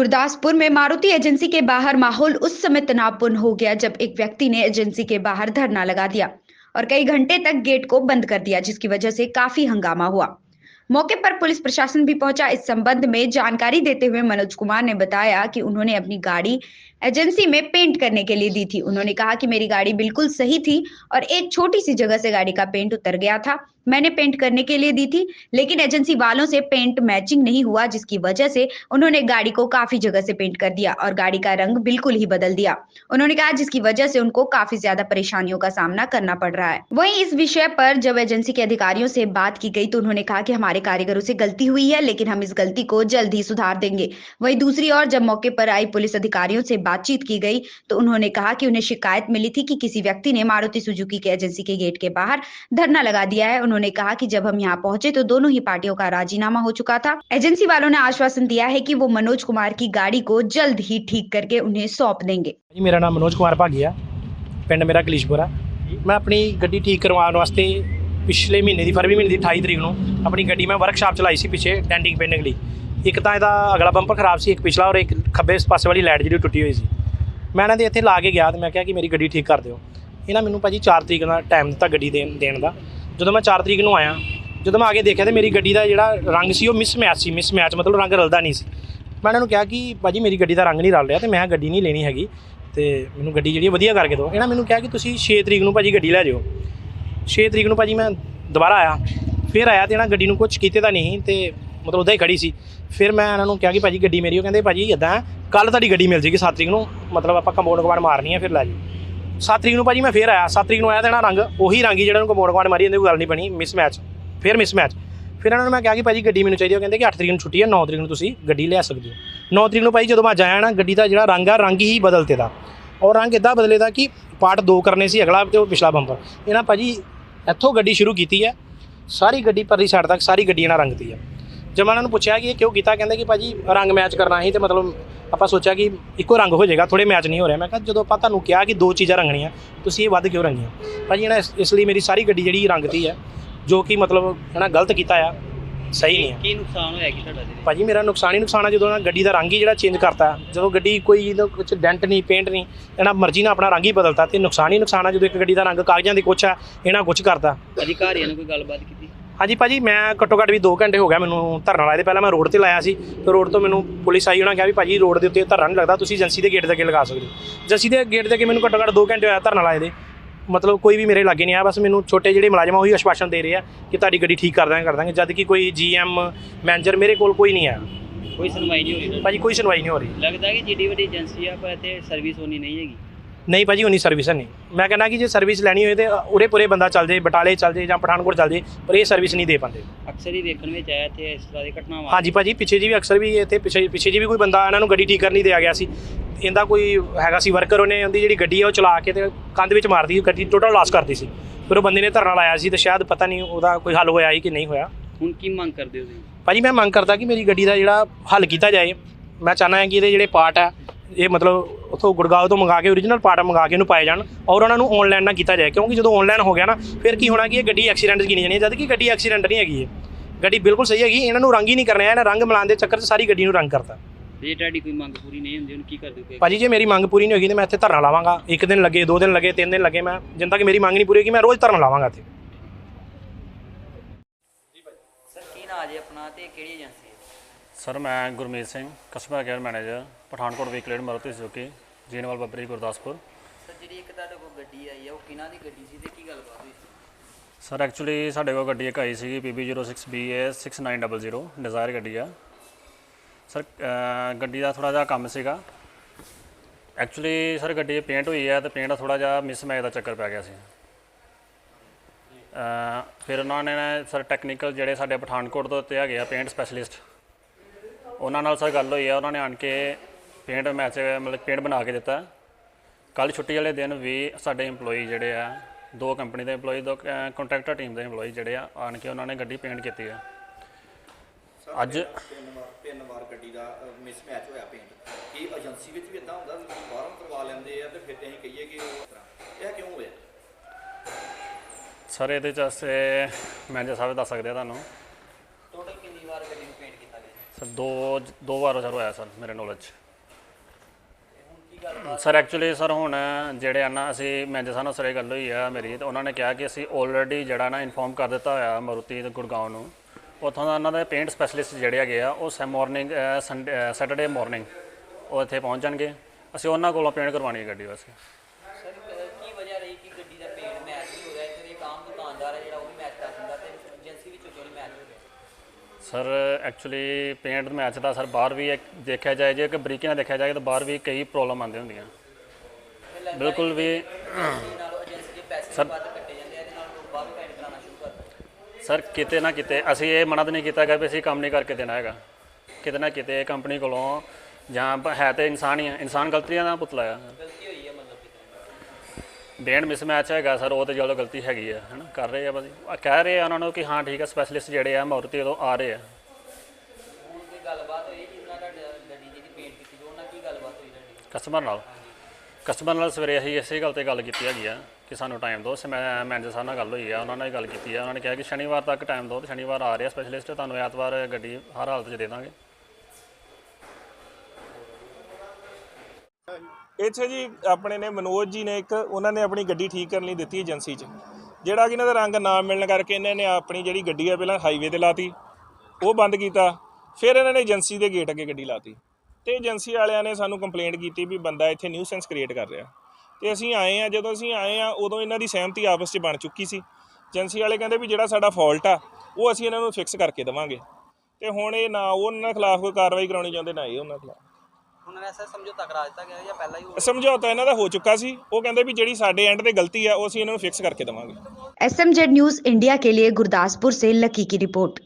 गुरदासपुर में मारुति एजेंसी के बाहर माहौल उस समय तनावपूर्ण हो गया जब एक व्यक्ति ने एजेंसी के बाहर धरना लगा दिया और कई घंटे तक गेट को बंद कर दिया, जिसकी वजह से काफ़ी हंगामा हुआ। मौके पर पुलिस प्रशासन भी पहुँचा। इस संबंध में जानकारी देते हुए मनोज कुमार ने बताया कि उन्होंने अपनी गाड़ी एजेंसी में पेंट करने के लिए दी थी। उन्होंने कहा कि मेरी गाड़ी बिल्कुल सही थी और एक छोटी सी जगह से गाड़ी का पेंट उतर गया था। मैंने पेंट करने के लिए दी थी, लेकिन एजेंसी वालों से पेंट मैचिंग नहीं हुआ, जिसकी वजह से उन्होंने गाड़ी को काफ़ी जगह से पेंट कर दिया और गाड़ी का रंग बिल्कुल ही बदल दिया। उन्होंने कहा, जिसकी वजह से उनको काफ़ी ज़्यादा परेशानियों का सामना करना पड़ रहा है। वहीं इस विषय पर जब एजेंसी के अधिकारियों से बात की गई तो उन्होंने कहा कि हमारे कारीगरों से गलती हुई है, लेकिन हम इस गलती को जल्द ही सुधार देंगे। वही दूसरी ओर जब मौके पर आई पुलिस अधिकारियों से बातचीत की गई तो उन्होंने कहा कि उन्हें शिकायत मिली थी कि किसी व्यक्ति ने मारुति सुजुकी के एजेंसी के गेट के बाहर धरना लगा दिया है। उन्होंने कहा कि जब हम यहाँ पहुंचे तो दोनों ही पार्टियों का राजीनामा हो चुका था एजेंसी वालों ने आश्वासन दिया है कि वो मनोज कुमार की गाड़ी को जल्द ही ठीक करके उन्हें सौंप देंगे ਜੀ ਮੇਰਾ ਨਾਮ ਮਨੋਜ ਕੁਮਾਰ ਭਾਗੀਆ ਪਿੰਡ ਮੇਰਾ ਕਲੀਸ਼ਪੁਰਾ ਮੈਂ ਆਪਣੀ ਗੱਡੀ ਠੀਕ ਕਰਵਾਉਣ ਵਾਸਤੇ ਪਿਛਲੇ ਮਹੀਨੇ ਦੀ ਫਰਵਰੀ ਮਹੀਨੇ ਦੀ 28 ਤਰੀਕ ਨੂੰ ਆਪਣੀ ਗੱਡੀ ਮੈਂ ਵਰਕਸ਼ਾਪ ਚਲਾਈ ਸੀ ਪਿੱਛੇ ਡੈਂਟਿੰਗ ਪੇਂਟਿੰਗ ਲਈ ਇੱਕ ਤਾਂ ਇਹਦਾ ਅਗਲਾ ਬੰਪਰ ਖਰਾਬ ਸੀ ਇੱਕ ਪਿਛਲਾ ਔਰ ਇੱਕ ਖੱਬੇ ਪਾਸੇ ਵਾਲੀ ਲਾਈਟ ਜਿਹੜੀ ਟੁੱਟੀ ਹੋਈ ਸੀ ਮੈਂ ਇਹਨਾਂ ਦੇ ਇੱਥੇ ਲਾ ਕੇ ਗਿਆ ਤੇ ਮੈਂ ਕਿਹਾ ਕਿ ਮੇਰੀ ਗੱਡੀ ਠੀਕ ਕਰ ਦਿਓ ਇਹਨਾਂ ਮੈਨੂੰ ਭਾਜੀ 4 ਤਰੀਕ ਦਾ ਟਾਈਮ ਦਿੱਤਾ ਗੱਡੀ ਦੇਣ ਦੇਣ ਦਾ ਜਦੋਂ ਮੈਂ 4 ਤਰੀਕ ਨੂੰ ਆਇਆ, ਜਦੋਂ ਮੈਂ ਆ ਕੇ ਦੇਖਿਆ ਤੇ ਮੇਰੀ ਗੱਡੀ ਦਾ ਜਿਹੜਾ ਰੰਗ ਸੀ ਉਹ ਮਿਸਮੈਚ ਸੀ ਮਿਸਮੈਚ ਮਤਲਬ ਰੰਗ ਰਲਦਾ ਨਹੀਂ ਸੀ। ਮੈਂ ਇਹਨਾਂ ਨੂੰ ਕਿਹਾ ਕਿ ਭਾਜੀ ਮੇਰੀ ਗੱਡੀ ਦਾ ਰੰਗ ਨਹੀਂ ਰਲ ਰਿਹਾ ਤੇ ਮੈਂ ਗੱਡੀ ਨਹੀਂ ਲੈਣੀ ਹੈਗੀ ਤੇ ਮੈਨੂੰ ਗੱਡੀ ਜਿਹੜੀ ਵਧੀਆ ਕਰਕੇ ਦਿਓ। ਇਹਨਾਂ ਮੈਨੂੰ ਕਿਹਾ ਕਿ ਤੁਸੀਂ 6 ਤਰੀਕ ਨੂੰ ਭਾਜੀ ਗੱਡੀ ਲੈ ਜਾਓ। 6 ਤਰੀਕ ਨੂੰ ਭਾਜੀ ਮੈਂ ਦੁਬਾਰਾ ਆਇਆ, ਫਿਰ ਆਇਆ ਤੇ ਇਹਨਾਂ ਗੱਡੀ ਨੂੰ ਕੁਝ ਕੀਤੇ ਤਾਂ ਨਹੀਂ ਤੇ ਮਤਲਬ ਉੱਦਾਂ ਹੀ ਖੜੀ ਸੀ। ਫਿਰ ਮੈਂ ਇਹਨਾਂ ਨੂੰ ਕਿਹਾ ਕਿ ਭਾਜੀ ਗੱਡੀ ਮੇਰੀ, ਉਹ ਕਹਿੰਦੇ ਭਾਜੀ ਇਦਾਂ ਕੱਲ ਤੁਹਾਡੀ ਗੱਡੀ ਮਿਲ ਜੇਗੀ 7 ਤਰੀਕ ਨੂੰ, ਮਤਲਬ ਆਪਾਂ ਕੰਪਾਊਂਡ ਕਮਾਂਡ ਮਾਰਨੀ ਹੈ, ਫਿਰ ਲੈ ਜਾਓ। 7 ਤਰੀਕ ਨੂੰ ਭਾਜੀ ਮੈਂ ਫਿਰ ਆਇਆ 7 ਤਰੀਕ ਨੂੰ ਆਇਆ ਤੇ ਇਹਨਾਂ ਰੰਗ ਉਹੀ ਰੰਗ ਹੀ ਜਿਹੜਾ ਨੂੰ ਕੰਪਾਊਂਡ ਕਮਾਂਡ ਮਾਰੀ ਜਾਂਦੇ, ਕੋਈ ਗੱਲ ਨਹੀਂ ਬਣੀ ਮਿਸਮੈਚ ਫਿਰ ਮਿਸਮੈਚ ਫਿਰ ਇਹਨਾਂ ਨੂੰ ਮੈਂ ਕਿਹਾ ਕਿ ਭਾਜੀ ਗੱਡੀ ਮੈਨੂੰ ਚਾਹੀਦੀ ਉਹ ਕਹਿੰਦੇ ਕਿ 8 ਤਰੀਕ ਨੂੰ ਛੁੱਟੀ ਹੈ 9 ਤਰੀਕ ਨੂੰ ਤੁਸੀਂ ਗੱਡੀ ਲੈ ਸਕਦੇ ਹੋ। 9 ਤਰੀਕ ਨੂੰ ਭਾਈ ਜਦੋਂ ਮੈਂ ਜਾਇਆ ਨਾ, ਗੱਡੀ ਦਾ ਜਿਹੜਾ ਰੰਗ ਆ, ਰੰਗ ਹੀ ਬਦਲਤੇ ਦਾ। ਔਰ ਰੰਗ ਇਦਾਂ ਬਦਲੇ ਦਾ ਕਿ ਪਾਰਟ 2 ਕਰਨੇ ਸੀ, ਅਗਲਾ ਤੇ ਉਹ ਪਿਛਲਾ ਬੰਪਰ ਇਹਨਾਂ ਭਾਜੀ ਇੱਥੋਂ ਗੱਡੀ ਸ਼ੁਰੂ ਕੀਤੀ ਹੈ ਸਾਰੀ ਗੱਡੀ ਪਰਲੀ ਸਾਈਡ ਤੱਕ ਸਾਰੀ ਗੱਡੀ ਇਹਨਾਂ ਰੰਗਤੀ ਹੈ ਜਦ ਮੈਂ ਉਹਨਾਂ ਨੂੰ ਪੁੱਛਿਆ ਕਿ ਇਹ ਕਿਉਂ ਕੀਤਾ, ਕਹਿੰਦੇ ਕਿ ਭਾਜੀ ਰੰਗ ਮੈਚ ਕਰਨਾ ਸੀ ਤੇ ਮਤਲਬ ਆਪਾਂ ਸੋਚਿਆ ਕਿ ਇੱਕੋ ਰੰਗ ਹੋ ਜਾਏਗਾ ਥੋੜੇ ਮੈਚ ਨਹੀਂ ਹੋ ਰਿਹਾ। ਮੈਂ ਕਿਹਾ ਜਦੋਂ ਆਪਾਂ ਤੁਹਾਨੂੰ ਕਿਹਾ ਕਿ ਦੋ ਚੀਜ਼ਾਂ ਰੰਗਣੀਆਂ ਤੁਸੀਂ ਇਹ ਵੱਧ ਕਿਉਂ ਰੰਗੀਆਂ? ਭਾਜੀ ਇਹਨਾਂ ਇਸ- ਲਈ ਮੇਰੀ ਸਾਰੀ ਗੱਡੀ ਜਿਹੜੀ ਰੰਗਤੀ ਹੈ ਜੋ ਕਿ ਮਤਲਬ ਇਹਨਾਂ ਗਲਤ ਕੀਤਾ ਆ ਸਹੀ ਨਹੀਂ ਹੈ। ਕੀ ਨੁਕਸਾਨ ਹੋਇਆ ਕੀ ਤੁਹਾਡਾ ਜੀ? ਭਾਜੀ ਮੇਰਾ ਨੁਕਸਾਨ ਹੀ ਨੁਕਸਾਨ ਆ ਜਦੋਂ ਇਹਨਾਂ ਗੱਡੀ ਦਾ ਰੰਗ ਹੀ ਜਿਹੜਾ ਚੇਂਜ ਕਰਤਾ ਜਦੋਂ ਗੱਡੀ ਕੋਈ ਕੁਝ ਡੈਂਟ ਨਹੀਂ ਪੇਂਟ ਨਹੀਂ ਇਹਨਾਂ ਮਰਜ਼ੀ ਨਾਲ ਆਪਣਾ ਰੰਗ ਹੀ ਬਦਲਤਾ ਤੇ ਨੁਕਸਾਨ ਹੀ ਨੁਕਸਾਨ ਆ ਜਦੋਂ ਇੱਕ ਗੱਡੀ ਦਾ ਰੰਗ ਕਾਗਜ਼ਾਂ ਦੀ ਕੁਛ ਆ ਇਹਨਾਂ ਕੁਛ ਕਰਤਾ ਅਧਿਕਾਰੀਆਂ ਨਾਲ ਕੋਈ ਗੱਲਬਾਤ ਕੀਤੀ? ਹਾਂਜੀ ਭਾਜੀ ਮੈਂ ਘੱਟੋ ਘੱਟ ਵੀ 2 ਘੰਟੇ ਹੋ ਗਿਆ ਮੈਨੂੰ ਧਰਨਾ ਲਾਏ ਦੇ ਪਹਿਲਾਂ ਮੈਂ ਰੋਡ ਤੇ ਲਾਇਆ ਸੀ ਤੇ ਰੋਡ ਤੋਂ ਮੈਨੂੰ ਪੁਲਿਸ ਆਈ ਉਹਨਾਂ ਕਿਹਾ ਵੀ ਭਾਜੀ ਰੋਡ ਦੇ ਉੱਤੇ ਧਰਨਾ ਨਹੀਂ ਲੱਗਦਾ ਤੁਸੀਂ ਏਜੰਸੀ ਦੇ ਗੇਟ ਦੇ ਅੱਗੇ ਲਗਾ ਸਕਦੇ ਹੋ। ਏਜੰਸੀ ਦੇ ਗੇਟ ਦੇ ਅੱਗੇ ਮੈਨੂੰ ਘੱਟੋ ਘੱਟ 2 ਘੰਟੇ ਹੋਇਆ ਧਰਨਾ ਲਾਏ ਦੇ। ਮਤਲਬ ਕੋਈ ਵੀ ਮੇਰੇ ਲਾਗੇ ਨਹੀਂ ਆਇਆ ਬਸ ਮੈਨੂੰ ਛੋਟੇ ਜਿਹੜੇ ਮੁਲਾਜ਼ਮ ਆ ਉਹੀ ਆਸ਼ਵਾਸਨ ਦੇ ਰਹੇ ਆ ਕਿ ਤੁਹਾਡੀ ਗੱਡੀ ਠੀਕ ਕਰ ਦਾਂਗੇ ਕਰ ਦਾਂਗੇ ਜਦ ਕਿ ਕੋਈ ਜੀਐਮ ਮੈਨੇਜਰ ਮੇਰੇ ਕੋਲ ਕੋਈ ਨਹੀਂ ਆਇਆ। ਕੋਈ ਸੁਣਵਾਈ ਨਹੀਂ ਹੋ ਰਹੀ। ਭਾਜੀ ਕੋਈ ਸੁਣਵਾਈ ਨਹੀਂ ਹੋ ਰਹੀ। ਲੱਗਦਾ ਕਿ ਜਿੱਡੀ ਵੱਡੀ ਏਜੰਸੀ ਆ ਪਰ ਇੱਥੇ ਸਰਵਿਸ ਹੋਣੀ ਨਹੀਂ ਹੈਗੀ। ਨਹੀਂ ਭਾਜੀ ਉਨੀ ਸਰਵਿਸ ਨਹੀਂ। ਮੈਂ ਕਹਿੰਦਾ ਕਿ ਜੇ ਸਰਵਿਸ ਲੈਣੀ ਹੋਏ ਤੇ ਉਰੇ ਪੁਰੇ ਬੰਦਾ ਚੱਲ ਜੇ ਬਟਾਲੇ ਚੱਲ ਜੇ ਜਾਂ ਪਠਾਨਕੋਟ ਚੱਲ ਜੇ ਪਰ ਇਹ ਸਰਵਿਸ ਨਹੀਂ ਦੇ ਪਾਉਂਦੇ। ਅਕਸਰ ਹੀ ਵੇਖਣ ਵਿੱਚ ਆਇਆ ਇੱਥੇ ਇਸ ਤਰ੍ਹਾਂ ਦੀ ਘਟਨਾਵਾਂ। ਹਾਂਜੀ ਭਾਜੀ ਪਿੱਛੇ ਜੀ ਵੀ ਅਕਸਰ ਵੀ ਇੱਥੇ ਪਿੱਛੇ ਪਿੱਛੇ ਜੀ ਵੀ ਕੋਈ ਬੰਦਾ ਇਹਨਾਂ ਨੂੰ ਗੱਡੀ ਠੀਕ ਕਰਨ ਨਹੀਂ ਦਿਆ ਗਿਆ ਸੀ। ਇਹਦਾ ਕੋਈ ਹੈਗਾ ਸੀ ਵਰਕਰ ਉਹਨੇ ਉਹਦੀ ਜਿਹੜੀ ਗੱਡੀ ਆ ਉਹ ਚਲਾ ਕੇ ਤੇ ਕੰਧ ਵਿੱਚ ਮਾਰਦੀ ਸੀ, ਗੱਡੀ ਟੋਟਲ ਲਾਸ ਕਰਦੀ ਸੀ। ਫਿਰ ਉਹ ਬੰਦੇ ਨੇ ਧਰਨਾ ਲਾਇਆ ਸੀ ਤੇ ਸ਼ਾਇਦ ਪਤਾ ਨਹੀਂ ਉਹਦਾ ਕੋਈ ਹੱਲ ਹੋਇਆ ਹੀ ਕਿ ਨਹੀਂ ਹੋਇਆ। ਹੁਣ ਕੀ ਮੰਗ ਕਰਦੇ ਹੋ ਤੁਸੀਂ? ਭਾਜੀ ਮੈਂ ਮੰਗ ਕਰਦਾ ਕਿ ਮੇਰੀ ਗੱਡੀ ਦਾ ਜਿਹੜਾ ਹੱਲ ਕੀਤਾ ਜਾਏ। ਮੈਂ ਚਾਹੁੰਦਾ ਹਾਂ ਕਿ ਇਹਦੇ ਜਿਹੜੇ ਪਾਰਟ ਆ ਇਹ ਮਤਲਬ ਉਥੋਂ ਗੁੜਗਾਉਂ ਤੋਂ ਮੰਗਾ ਕੇ ਓਰੀਜਨਲ ਪਾਰਟ ਮੰਗਾ ਕੇ ਇਹਨੂੰ ਪਾਏ ਜਾਣ ਔਰ ਉਹਨਾਂ ਨੂੰ ਆਨਲਾਈਨ ਨਾ ਕੀਤਾ ਜਾਏ ਕਿਉਂਕਿ ਜਦੋਂ ਆਨਲਾਈਨ ਹੋ ਗਿਆ ਨਾ ਫਿਰ ਕੀ ਹੋਣਾ ਕਿ ਇਹ ਗੱਡੀ ਐਕਸੀਡੈਂਟ ਗਿਣੀ ਜਾਣੀ ਹੈ ਜਦ ਕਿ ਗੱਡੀ ਐਕਸੀਡੈਂਟ ਨਹੀਂ ਹੈਗੀ ਇਹ। ਗੱਡੀ ਬਿਲਕੁਲ ਸਹੀ ਹੈਗੀ ਇਹਨਾਂ ਨੂੰ ਰੰਗ ਹੀ ਨਹੀਂ ਕਰਨਾ ਇਹਨਾਂ ਰੰਗ ਮਿਲਾਉਣ ਦੇ ਚੱਕਰ 'ਚ ਸਾਰੀ ਗੱਡੀ ਨੂੰ ਰੰਗ ਕਰਤਾ। ਜੇ ਤੁਹਾਡੀ ਕੋਈ ਮੰਗ ਪੂਰੀ ਨਹੀਂ ਹੁੰਦੀ ਹੁਣ ਕੀ ਕਰਦੇ ਹੋ ਭਾਜੀ ਜੇ ਮੇਰੀ ਮੰਗ ਪੂਰੀ ਨਹੀਂ ਹੋਗੀ ਤੇ ਮੈਂ ਇੱਥੇ ਧਰਨਾ ਲਾਵਾਂਗਾ। ਇੱਕ ਦਿਨ ਲੱਗੇ ਦੋ ਦਿਨ ਲੱਗੇ ਤਿੰਨ ਦਿਨ ਲੱਗੇ ਮੈਂ ਜਿੰਨ ਤੱਕ ਮੇਰੀ ਮੰਗ ਨਹੀਂ ਪੂਰੀ ਹੋਗੀ ਮੈਂ ਰੋਜ਼ ਧਰਨਾ ਲਾਵਾਂਗਾ ਇੱਥੇ। ਸਰ ਕੀ ਨਾਂ ਜੀ ਆਪਣਾ ਤੇ ਕਿਹੜੀ ਏਜੰਸੀ ਹੈ? ਸਰ ਮੈਂ Gurmeet Singh customer care manager Pathankot ਵੀਕਲੇਡ Maruti Suzuki ਜੀਨਵਾਲ ਬੱਬਰੀ ਗੁਰਦਾਸਪੁਰ। ਸਰ ਜਿਹੜੀ ਇੱਕ ਤੁਹਾਡੇ ਕੋਲ ਗੱਡੀ ਆਈ ਆ ਉਹ ਕਿਹਨਾਂ ਦੀ ਗੱਡੀ ਸੀ ਤੇ ਕੀ ਗੱਲਬਾਤ ਹੋਈ ਸੀ? ਸਰ ਐਕਚੁਅਲੀ ਸਾਡੇ ਕੋਲ ਗੱਡੀ ਇੱਕ ਆਈ ਸੀਗੀ PB06BA 6900 ਡਿਜ਼ਾਇਰ ਗੱਡੀ ਆ। ਸਰ ਗੱਡੀ ਦਾ ਥੋੜਾ ਜਿਹਾ ਕੰਮ ਸੀਗਾ। ਐਕਚੁਅਲੀ ਸਰ ਗੱਡੀ ਪੇਂਟ ਹੋਈ ਹੈ ਤੇ ਪੇਂਟ ਦਾ ਥੋੜਾ ਜਿਹਾ ਮਿਸਮੈਚ ਦਾ ਚੱਕਰ ਪੈ ਗਿਆ ਸੀ। ਫਿਰ ਉਹਨਾਂ ਨੇ ਸਰ ਟੈਕਨੀਕਲ ਜਿਹੜੇ ਸਾਡੇ ਪਠਾਨਕੋਟ ਤੋਂ ਉੱਤੇ ਹੈਗੇ ਆ ਪੇਂਟ ਸਪੈਸ਼ਲਿਸਟ ਉਹਨਾਂ ਨਾਲ ਸਰ ਗੱਲ ਹੋਈ ਆ ਉਹਨਾਂ ਨੇ ਆਣ ਕੇ ਪੇਂਟ ਮੈਚ ਮਤਲਬ ਪੇਂਟ ਬਣਾ ਕੇ ਦਿੱਤਾ। ਕੱਲ ਛੁੱਟੀ ਵਾਲੇ ਦਿਨ ਵੀ ਸਾਡੇ EMPLOYE ਜਿਹੜੇ ਆ ਦੋ ਕੰਪਨੀ ਦੇ EMPLOYE ਦੋ ਕੰਟਰੈਕਟਰ ਟੀਮ ਦੇ EMPLOYE ਜਿਹੜੇ ਆ ਆਣ ਕੇ ਉਹਨਾਂ ਨੇ ਗੱਡੀ ਪੇਂਟ ਕੀਤੀ ਆ। ਅੱਜ ਤਿੰਨ ਵਾਰ ਤਿੰਨ ਵਾਰ ਗੱਡੀ ਦਾ ਮਿਸਮੈਚ ਹੋਇਆ ਪੇਂਟ ਕੀ ਏਜੰਸੀ ਵਿੱਚ ਵੀ ਇਦਾਂ ਹੁੰਦਾ ਵੀ ਬਾਹਰੋਂ ਕਰਵਾ ਲੈਂਦੇ ਆ ਤੇ ਫਿਰ ਤੇ ਅਸੀਂ ਕਹੀਏ ਕਿ ਉਹ ਇਸ ਤਰ੍ਹਾਂ ਇਹ ਕਿਉਂ ਹੋਇਆ ਸਰ ਇਹਦੇ ਚ ਅਸੀਂ ਮੈਨੇਜਰ ਸਾਹਿਬ ਦੱਸ ਸਕਦੇ ਆ ਤੁਹਾਨੂੰ। ਟੋਟਲ ਕਿੰਨੀ ਵਾਰ ਗੱਡੀ ਨੂੰ ਪੇਂਟ ਕੀਤਾ ਗਿਆ? ਸਰ ਦੋ ਦੋ ਵਾਰ ਸਰ ਹੋਇਆ ਸਰ ਮੇਰੇ ਨੌਲੇਜ ਸਰ ਐਕਚੁਅਲੀ ਸਰ, ਹੁਣ ਜਿਹੜੇ ਆ ਨਾ, ਅਸੀਂ ਮੈਨੇਜਰ ਸਾਹਿਬ ਨਾਲ ਸਰ, ਇਹ ਗੱਲ ਹੋਈ ਆ ਮੇਰੀ, ਤੇ ਉਹਨਾਂ ਨੇ ਕਿਹਾ ਕਿ ਅਸੀਂ ਆਲਰੇਡੀ ਜਿਹੜਾ ਨਾ ਇਨਫੋਰਮ ਕਰ ਦਿੱਤਾ ਹੋਇਆ ਮਾਰੂਤੀ ਤੇ ਗੁੜਗਾਉਂ ਨੂੰ। ਉੱਥੋਂ ਦਾ ਉਹਨਾਂ ਦੇ ਪੇਂਟ ਸਪੈਸ਼ਲਿਸਟ ਜਿਹੜੇ ਹੈਗੇ ਆ, ਉਹ ਸੈ ਮਾਰਨਿੰਗ ਸੰਡੇ ਸੈਟਰਡੇ ਮਾਰਨਿੰਗ ਉਹ ਇੱਥੇ ਪਹੁੰਚ ਜਾਣਗੇ। ਅਸੀਂ ਉਹਨਾਂ ਕੋਲੋਂ ਪੇਂਟ ਕਰਵਾਉਣੀ ਹੈ ਗੱਡੀ ਵਾਸਤੇ ਸਰ ਕੀ ਵਜ੍ਹਾ ਰਹੀ ਕਿ ਗੱਡੀ ਦਾ ਪੇਂਟ ਮੈਚ ਨਹੀਂ ਹੋ ਰਿਹਾ ਇੱਥੇ ਦੇ ਇੱਕ ਆਮ ਦੁਕਾਨਦਾਰ ਹੈ ਜਿਹੜਾ ਉਹ ਵੀ ਮੈਚ ਕਰ ਦਿੰਦਾ ਤੇ ਏਜੰਸੀ ਵਿੱਚੋਂ ਕਿਉਂ ਨਹੀਂ ਮੈਚ ਹੋ ਰਿਹਾ ਸਰ ਐਕਚੁਅਲੀ ਪੇਂਟ ਮੈਚ ਦਾ ਸਰ, ਬਾਹਰ ਵੀ ਇੱਕ ਦੇਖਿਆ ਜਾਏ, ਜੇ ਕਿ ਬਰੀਕੀ ਨਾਲ ਦੇਖਿਆ ਜਾਏ ਤਾਂ ਬਾਹਰ ਵੀ ਕਈ ਪ੍ਰੋਬਲਮ ਆਉਂਦੀਆਂ ਹੁੰਦੀਆਂ। ਬਿਲਕੁਲ ਵੀ ਸਰ- ਸਰ, ਕਿਤੇ ਨਾ ਕਿਤੇ ਅਸੀਂ ਇਹ ਮਨਾ ਤਾਂ ਨਹੀਂ ਕੀਤਾ ਗਿਆ ਵੀ ਅਸੀਂ ਕੰਮ ਨਹੀਂ ਕਰਕੇ ਦੇਣਾ ਹੈਗਾ। ਕਿਤੇ ਨਾ ਕਿਤੇ ਕੰਪਨੀ ਕੋਲੋਂ ਜਾਂ ਹੈ ਤੇ ਇਨਸਾਨ ਹੀ ਹੈ ਇਨਸਾਨ ਗਲਤੀਆਂ ਦਾ ਪੁਤਲਾ ਆ। ਬੇਂਡ ਮਿਸਮੈਚ ਹੈਗਾ ਸਰ ਉਹ ਤੇ ਚਲੋ ਗਲਤੀ ਹੈਗੀ ਆ ਹਨਾ? ਕਰ ਰਹੇ ਆ ਬਸ। ਆ ਕਹਿ ਰਹੇ ਆ ਉਹਨਾਂ ਨੂੰ ਕਿ ਹਾਂ ਠੀਕ ਆ ਸਪੈਸ਼ਲਿਸਟ ਜਿਹੜੇ ਆ ਮਾਰੂਤੀ ਉਦੋਂ ਆ ਰਹੇ ਆ। ਹੁਣ ਕੋਈ ਗੱਲਬਾਤ ਹੋਈ ਜਿਸ ਨਾਲ ਤੁਹਾਡੀ ਗੱਡੀ ਜਿਹੜੀ ਪੇਂਟ ਕੀਤੀ ਸੀ ਉਹਨਾਂ ਕੀ ਗੱਲਬਾਤ ਹੋਈ ਤੁਹਾਡੀ? ਕਸਟਮਰ ਨਾਲ? ਕਸਟਮਰ ਨਾਲ ਸਵੇਰੇ ਅਸੀਂ ਇਸੇ ਗੱਲ ਤੇ ਗੱਲ ਕੀਤੀ ਹੈਗੀ ਆ ਕਿ ਸਾਨੂੰ ਟਾਈਮ ਦਿਓ। ਮੈਂ ਮੈਨੇਜਰ ਸਾਹਿਬ ਨਾਲ ਗੱਲ ਹੋਈ ਆ ਉਹਨਾਂ ਨਾਲ ਗੱਲ ਕੀਤੀ ਆ। ਉਹਨਾਂ ਨੇ ਕਿਹਾ ਕਿ ਸ਼ਨੀਵਾਰ ਤੱਕ ਟਾਈਮ ਦਿਓ ਤੇ ਸ਼ਨੀਵਾਰ ਆ ਰਿਹਾ ਸਪੈਸ਼ਲਿਸਟ ਤੁਹਾਨੂੰ ਐਤਵਾਰ ਗੱਡੀ ਹਰ ਹਾਲਤ 'ਚ ਦੇ ਦਾਂਗੇ। ਇੱਥੇ ਜੀ ਆਪਣੇ ਨੇ ਮਨੋਜ ਜੀ ਨੇ ਇੱਕ, ਉਹਨਾਂ ਨੇ ਆਪਣੀ ਗੱਡੀ ਠੀਕ ਕਰਨ ਲਈ ਦਿੱਤੀ ਏਜੰਸੀ 'ਚ। ਜਿਹੜਾ ਕਿ ਇਹਨਾਂ ਦਾ ਰੰਗ ਨਾ ਮਿਲਣ ਕਰਕੇ ਇਹਨਾਂ ਨੇ ਆਪਣੀ ਜਿਹੜੀ ਗੱਡੀ ਆ ਪਹਿਲਾਂ ਹਾਈਵੇ ਤੇ ਲਾਤੀ, ਉਹ ਬੰਦ ਕੀਤਾ, ਫਿਰ ਇਹਨਾਂ ਨੇ ਏਜੰਸੀ ਦੇ ਗੇਟ ਅੱਗੇ ਗੱਡੀ ਲਾਤੀ। ਤੇ ਏਜੰਸੀ ਵਾਲਿਆਂ ਨੇ ਸਾਨੂੰ ਕੰਪਲੇਂਟ ਕੀਤੀ ਵੀ ਬੰਦਾ ਇੱਥੇ ਨਿਊਸੈਂਸ ਕ੍ਰੀਏਟ ਕਰ ਰਿਹਾ। ਤੇ ਅਸੀਂ ਆਏ ਆ, ਜਦੋਂ ਅਸੀਂ ਆਏ ਆ, ਉਦੋਂ ਇਹਨਾਂ ਦੀ ਸਹਿਮਤੀ ਆਪਸ 'ਚ ਬਣ ਚੁੱਕੀ ਸੀ। ਏਜੰਸੀ ਵਾਲੇ ਕਹਿੰਦੇ ਵੀ ਜਿਹੜਾ ਸਾਡਾ ਫਾਲਟ ਆ, ਉਹ ਅਸੀਂ ਇਹਨਾਂ ਨੂੰ ਫਿਕਸ ਕਰਕੇ ਦੇਵਾਂਗੇ। ਤੇ ਹੁਣ ਇਹ ਨਾ, ਉਹ ਉਹਨਾਂ ਖਿਲਾਫ ਕੋਈ ਕਾਰਵਾਈ ਕਰਾਉਣੀ ਚਾਹੁੰਦੇ, ਨਾ ਇਹ ਉਹਨਾਂ ਖਿਲਾਫ। ਹੁਣ ਐਸਾ ਸਮਝੌਤਾ ਕਰਾ ਦਿੱਤਾ ਗਿਆ ਜਾਂ ਪਹਿਲਾਂ ਹੀ ਹੋ ਸਮਝੌਤਾ ਇਹਨਾਂ ਦਾ ਹੋ ਚੁੱਕਾ ਸੀ ਉਹ ਕਹਿੰਦੇ ਵੀ ਜਿਹੜੀ ਸਾਡੇ ਐਂਡ ਤੇ ਗਲਤੀ ਆ ਉਹ ਅਸੀਂ ਇਹਨਾਂ ਨੂੰ ਫਿਕਸ ਕਰਕੇ ਦੇਵਾਂਗੇ एसएमजेड न्यूज इंडिया के लिए गुरदासपुर से लकी की रिपोर्ट